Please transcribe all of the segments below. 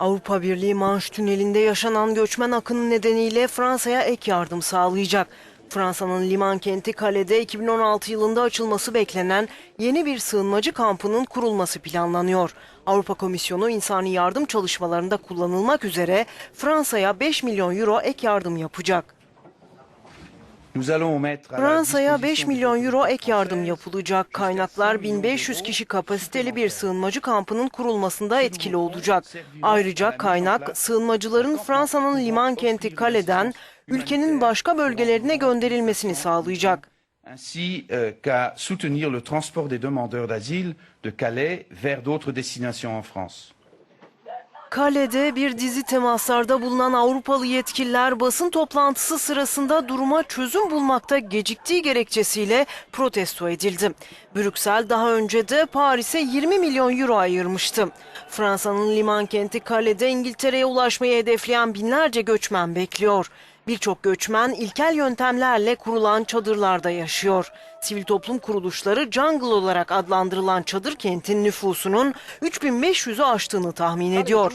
Avrupa Birliği Manş Tüneli'nde yaşanan göçmen akını nedeniyle Fransa'ya ek yardım sağlayacak. Fransa'nın liman kenti Kale'de 2016 yılında açılması beklenen yeni bir sığınmacı kampının kurulması planlanıyor. Avrupa Komisyonu insani yardım çalışmalarında kullanılmak üzere Fransa'ya 5 milyon euro ek yardım yapacak. Fransa'ya 5 milyon euro ek yardım yapılacak. Kaynaklar 1500 kişi kapasiteli bir sığınmacı kampının kurulmasında etkili olacak. Ayrıca kaynak sığınmacıların Fransa'nın liman kenti Kale'den ülkenin başka bölgelerine gönderilmesini sağlayacak. ainsi euh, qu'à soutenir le transport des demandeurs d'asile de Calais vers d'autres destinations en France. Kale'de bir dizi temaslarda bulunan Avrupalı yetkililer basın toplantısı sırasında duruma çözüm bulmakta geciktiği gerekçesiyle protesto edildi. Brüksel daha önce de Paris'e 20 milyon euro ayırmıştı. Fransa'nın liman kenti Kale'de İngiltere'ye ulaşmayı hedefleyen binlerce göçmen bekliyor. Birçok göçmen ilkel yöntemlerle kurulan çadırlarda yaşıyor. Sivil toplum kuruluşları Jungle olarak adlandırılan çadır kentin nüfusunun 3500'ü aştığını tahmin ediyor.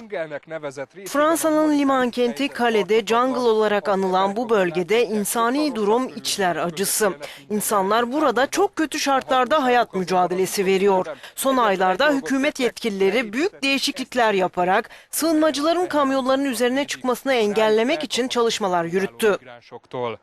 Fransa'nın liman kenti Kale'de Jungle olarak anılan bu bölgede insani durum içler acısı. İnsanlar burada çok kötü şartlarda hayat mücadelesi veriyor. Son aylarda hükümet yetkilileri büyük değişiklikler yaparak sığınmacıların kamyonların üzerine çıkmasını engellemek için çalışmalar yürüttü. Migránsoktól